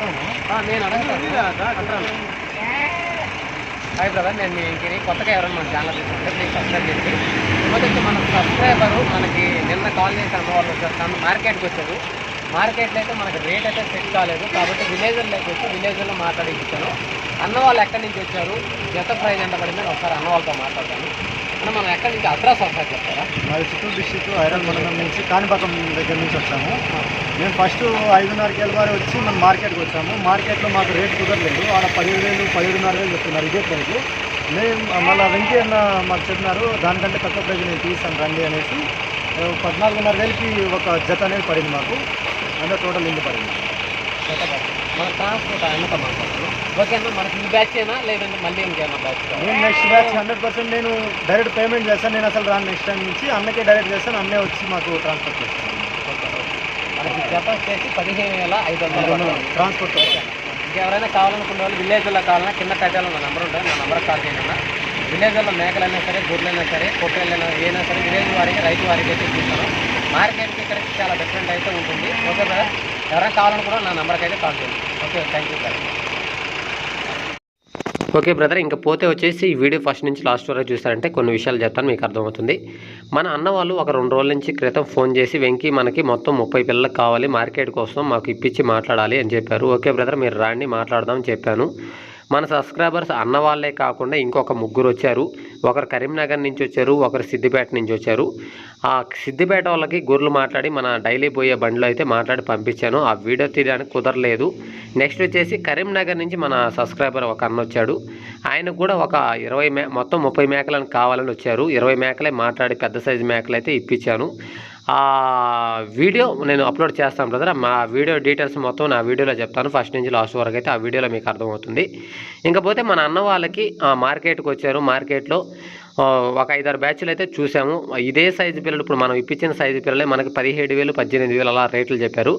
నేను hi brother నేను మీ ఇంటిని కొత్తగా ఎవరైనా మన ఛానల్ తీసుకుంటే ప్లీజ్ సబ్స్క్రైబ్ చేసి మొదటి మన సబ్స్క్రైబరు మనకి నిన్న కాల్ చేసి అన్న వాళ్ళు వచ్చారు. తను మార్కెట్కి వచ్చారు. మార్కెట్లో అయితే మనకి రేట్ అయితే సెట్ కాలేదు. కాబట్టి విలేజ్లోకి వచ్చి విలేజ్లో మాట్లాడి ఇచ్చాను అన్న వాళ్ళు ఎక్కడి నుంచి వచ్చారు? జత ప్రైజ్ ఎంత పడింది అని ఒకసారి అన్న వాళ్ళతో మాట్లాడతాను. అన్న మనం ఎక్కడి నుంచి అడ్రస్ ఒకసారి చెప్తారా? మాది చిత్తూరు డిస్టిక్ ఐరన్ మండలం నుంచి కాణిపాకం దగ్గర నుంచి వచ్చాము. మేము ఫస్ట్ ఐదున్నర కేలవారి వచ్చి మనం మార్కెట్కి వచ్చాము. మార్కెట్లో మాకు రేట్ కుదరలేదు. ఆడ పదిహేడు వేలు పదిహేడున్నర వేలు చెప్తున్నారు ఇదే ప్రైస్. మేము మళ్ళీ వెంకీ అన్న మాకు చెప్పినారు దానికంటే తక్కువ ప్రైస్ నేను తీస్తాను రండి అనేసి. పద్నాలుగున్నర వేలకి ఒక జత అనేది పడింది మాకు. అంటే టోటల్ ఇల్లు పడింది. ప్రైజ్. మన ట్రాన్స్పోర్ట్ అన్నతో ఓకే అన్న మనకి ఈ బ్యాచ్ అయినా లేదంటే మళ్ళీ బ్యాచ్ నేను నెక్స్ట్ బ్యాచ్ హండ్రెడ్ పర్సెంట్ నేను డైరెక్ట్ పేమెంట్ చేస్తాను. నేను అసలు రాను నెక్స్ట్ టైం నుంచి. అన్నకే డైరెక్ట్ చేస్తాను. అన్నే వచ్చి మాకు ట్రాన్స్ఫర్ చేస్తాను. మనకి జత వచ్చేసి పదిహేను వేల ఐదు వందలు. ట్రాన్స్పోర్ట్ ఇంకెవరైనా కావాలనుకునే వాళ్ళు విలేజ్లో కావాలన్నా కింద టైటిల్లో నా నెంబర్ ఉంటుంది. నా నెంబర్ కాల్ చేయండి విలేజ్లో మేకలైనా సరే గొర్రెలైనా సరే పొట్టేళ్ళైనా ఏదైనా సరే విలేజ్ వారికి రైతు వారికి అయితే ఇస్తున్నాను మార్కెట్కి ఇక్కడికి చాలా డిఫరెంట్ అయితే ఉంటుంది. ఓకే సార్ ఎవరైనా కావాలనుకున్నా నా నెంబర్కి అయితే కాల్ చేయండి. Okay thank you sir okay brother. ఇంకా పోతే వచ్చేసి ఈ వీడియో ఫస్ట్ నుంచి లాస్ట్ వరకు చూసారంటే కొన్ని విషయాలు చెప్తాను మీకు అర్థమవుతుంది. మన అన్న వాళ్ళు ఒక రెండు రోజుల నుంచి క్రితం ఫోన్ చేసి వెంకీ మనకి మొత్తం ముప్పై పిల్లలకు కావాలి మార్కెట్ కోసం మాకు ఇప్పించి మాట్లాడాలి అని చెప్పారు. ఓకే బ్రదర్ మీరు రాండి మాట్లాడదాం అని చెప్పాను. మన సబ్స్క్రైబర్స్ అన్న వాళ్ళే కాకుండా ఇంకొక ముగ్గురు వచ్చారు. ఒకరు కరీంనగర్ నుంచి వచ్చారు ఒకరు సిద్దిపేట నుంచి వచ్చారు. ఆ సిద్దిపేట వాళ్ళకి గొర్రెలు మాట్లాడి మన డైలీ పోయే బండిలో అయితే మాట్లాడి పంపించాను. ఆ వీడియో తీయడానికి కుదరలేదు. నెక్స్ట్ వచ్చేసి కరీంనగర్ నుంచి మన సబ్స్క్రైబర్ ఒక అన్న వచ్చాడు. ఆయనకు కూడా ఒక ఇరవై మే మొత్తం ముప్పై మేకలను కావాలని వచ్చారు. ఇరవై మేకలే మాట్లాడి పెద్ద సైజు మేకలు అయితే ఇప్పించాను. ఆ వీడియో నేను అప్లోడ్ చేస్తాను బ్రదర్ మా వీడియో డీటెయిల్స్ మొత్తం నా వీడియోలో చెప్తాను. ఫస్ట్ నుంచి లాస్ట్ వరకు అయితే ఆ వీడియోలో మీకు అర్థమవుతుంది. ఇంకపోతే మన అన్న వాళ్ళకి ఆ, మార్కెట్కి వచ్చారు. మార్కెట్లో ఒక ఐదారు బ్యాచ్లు అయితే చూసాము. ఇదే సైజు పిల్లలు ఇప్పుడు మనం ఇప్పించిన సైజు పిల్లలే మనకి పదిహేడు వేలు పద్దెనిమిది వేలు అలా రేట్లు చెప్పారు.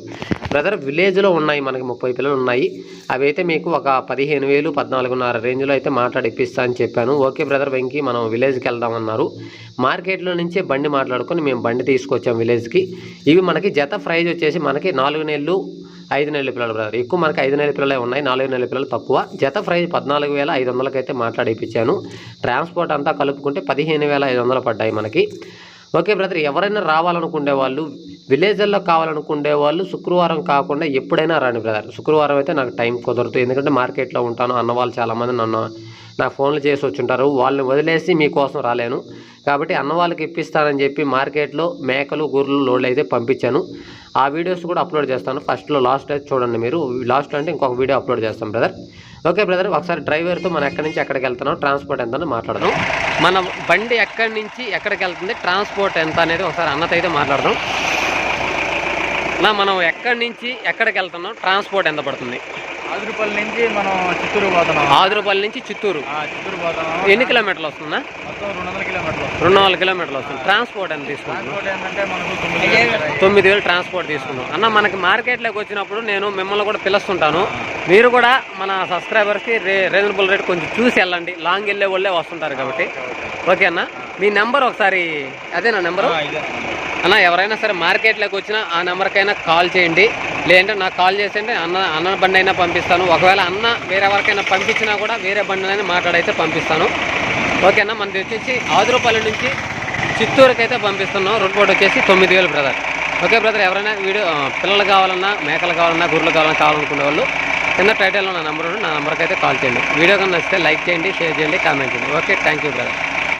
బ్రదర్ విలేజ్లో ఉన్నాయి మనకి ముప్పై పిల్లలు ఉన్నాయి. అవి అయితే మీకు ఒక పదిహేను వేలు పద్నాలుగున్నర రేంజ్లో అయితే మాట్లాడి ఇప్పిస్తా అని చెప్పాను. ఓకే బ్రదర్ వెంకి మనం విలేజ్కి వెళ్దామన్నారు మార్కెట్లో నుంచే బండి మాట్లాడుకొని మేము బండి తీసుకొచ్చాం విలేజ్కి ఇవి మనకి జత ప్రైజ్ వచ్చేసి మనకి నాలుగు నెలలు ఐదు నెలల పిల్లలు బ్రదర్ ఎక్కువ మనకి ఐదు నెలల పిల్లలే ఉన్నాయి నాలుగు నెలల పిల్లలు తక్కువ. జత ప్రైజ్ పద్నాలుగు వేల ఐదు వందలకైతే మాట్లాడి ఇప్పించాను ట్రాన్స్పోర్ట్ అంతా కలుపుకుంటే పదిహేను వేల ఐదు వందలు పడ్డాయి మనకి. ఓకే బ్రదర్ ఎవరైనా రావాలనుకునే వాళ్ళు విలేజ్ల్లో కావాలనుకునే వాళ్ళు శుక్రవారం కాకుండా ఎప్పుడైనా రండి బ్రదర్. శుక్రవారం అయితే నాకు టైం కుదరదు. ఎందుకంటే మార్కెట్లో ఉంటాను. అన్న వాళ్ళు చాలామంది నన్ను నా ఫోన్లు చేసి వచ్చుంటారు. వాళ్ళని వదిలేసి మీకోసం రాలేను. కాబట్టి అన్న వాళ్ళకి ఇప్పిస్తానని చెప్పి మార్కెట్లో మేకలు గొర్రెలు లోడ్లు అయితే పంపించాను. ఆ వీడియోస్ కూడా అప్లోడ్ చేస్తాను. ఫస్ట్లో లాస్ట్ అయితే చూడండి మీరు. లాస్ట్ అంటే ఇంకొక వీడియో అప్లోడ్ చేస్తాం బ్రదర్. ఓకే బ్రదర్ ఒకసారి డ్రైవర్తో మనం ఎక్కడి నుంచి ఎక్కడికి వెళ్తున్నాం ట్రాన్స్పోర్ట్ ఎంత మాట్లాడదాం. మన బండి ఎక్కడి నుంచి ఎక్కడికి వెళ్తుంది ట్రాన్స్పోర్ట్ ఎంత అనేది ఒకసారి అన్నతో అయితే మాట్లాడదాం. నా మనం ఎక్కడి నుంచి ఎక్కడికి వెళ్తున్నాం? ట్రాన్స్పోర్ట్ ఎంత పడుతుంది? ఆదిరిపల్లి నుంచి మనం చిత్తూరు పోతున్నాం. ఆదురుపల్లి నుంచి చిత్తూరు. ఆ, చిత్తూరు పోతున్నాం. ఎన్ని కిలోమీటర్లు వస్తుందా? మొత్తం రెండు వందల కిలోమీటర్లు రెండు వందల కిలోమీటర్లు వస్తుంది. ట్రాన్స్పోర్ట్ ఎంత తీసుకుంటున్నాం తొమ్మిది వేలు ట్రాన్స్పోర్ట్ తీసుకున్నాం అన్న మనకి మార్కెట్లోకి వచ్చినప్పుడు నేను మిమ్మల్ని కూడా పిలుస్తుంటాను. మీరు కూడా మన సబ్స్క్రైబర్స్కి రే రీజనబుల్ రేట్ కొంచెం చూసి వెళ్ళండి. లాంగ్ వెళ్ళే వాళ్ళే వస్తుంటారు కాబట్టి. ఓకే అన్న? మీ నెంబర్ ఒకసారి అదే నా నెంబరు. అన్న ఎవరైనా సరే మార్కెట్లోకి వచ్చినా ఆ నెంబర్కైనా కాల్ చేయండి. లేదంటే నాకు కాల్ చేసేయండి అన్న అన్న బండి అయినా పంపిస్తాను. ఒకవేళ అన్న వేరే ఎవరికైనా పంపించినా కూడా వేరే బండినైనా మాట్లాడైతే పంపిస్తాను. ఓకేనా మనది వచ్చేసి ఆదురుపల్లి నుంచి చిత్తూరుకి అయితే పంపిస్తున్నాం. రోడ్ వచ్చేసి తొమ్మిది వేలు బ్రదర్. ఓకే బ్రదర్ ఎవరైనా వీడియో పిల్లలు కావాలన్నా మేకలు కావాలన్నా గుర్రెలు కావాలన్నా కావాలనుకునే వాళ్ళు కింద టైటిల్లో నా నెంబర్ నా నెంబర్కి అయితే కాల్ చేయండి. వీడియో కన్నా నచ్చితే లైక్ చేయండి షేర్ చేయండి కామెంట్ చేయండి. Okay thank you brother.